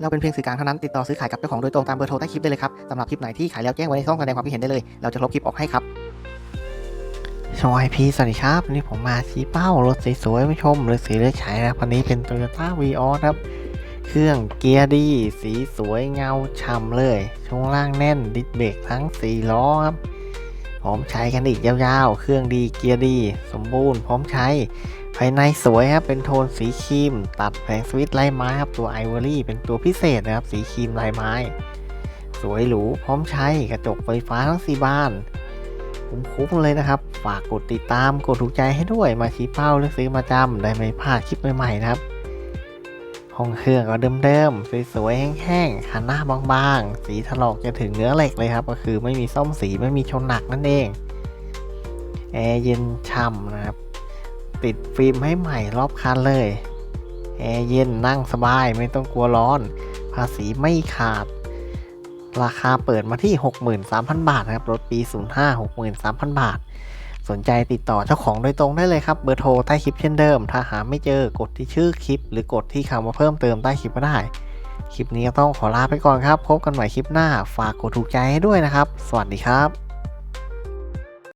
เราเป็นเพียงสื่อกลางเท่านั้นติดต่อซื้อขายกับเจ้าของโดยตรงตามเบอร์โทรใต้คลิปได้เลยครับสำหรับคลิปไหนที่ขายแล้วแจ้งไว้ในช่องแสดงความคิดเห็นได้เลย เราจะลบคลิปออกให้ครับชอยพีสวัสดีครับวันนี้ผมมาชี้เป้ารถสวยๆม่ชมเลยสีเลือดฉายนะครับวันนี้เป็น Toyota v ีออครับ เครื่องเกียร์ดี สีสวยเงาฉ่ำเลย ช่วงล่างแน่นดิสเบรกทั้ง 4 ล้อครับพร้อมใช้กันอีกยาวๆ เครื่องดีเกียร์ดี สมบูรณ์พร้อมใช้ ภายในสวยครับ เป็นโทนสีครีม ตัดแผงสวิตช์ลไม้ครับ ตัวไอวอรี่เป็นตัวพิเศษนะครับ สีครีมลายไม้ สวยหรูพร้อมใช้กระจกไฟฟ้าทั้งสี่บานคุ้มๆเลยนะครับ ฝากกดติดตามกดถูกใจให้ด้วยมาชี้เป้าหรือกซื้อมาจำได้ไม่พลาดคลิปใหม่ๆนะครับ ห้องเครื่องก็เดิมๆสวยๆแห้งๆคันหน้าบางๆ สีถลอกจะถึงเนื้อเหล็กเลยครับ ก็คือไม่มีซ่อมสีไม่มีชนหนักนั่นเองแอร์เย็นช่ำนะครับ ติดฟิล์มให้ใหม่รอบคันเลยแอร์เย็นนั่งสบายไม่ต้องกลัวร้อน ภาษีไม่ขาด ราคาเปิดมาที่ 63,000 บาทนะครับ รถปี 05 63,000 บาท สนใจติดต่อเจ้าของโดยตรงได้เลยครับ เบอร์โทรใต้คลิปเช่นเดิม ถ้าหาไม่เจอกดที่ชื่อคลิป หรือกดที่คำว่าเพิ่มเติมใต้คลิปก็ได้ คลิปนี้ก็ต้องขอลาไปก่อนครับ พบกันใหม่คลิปหน้า ฝากกดถูกใจให้ด้วยนะครับ สวัสดีครับ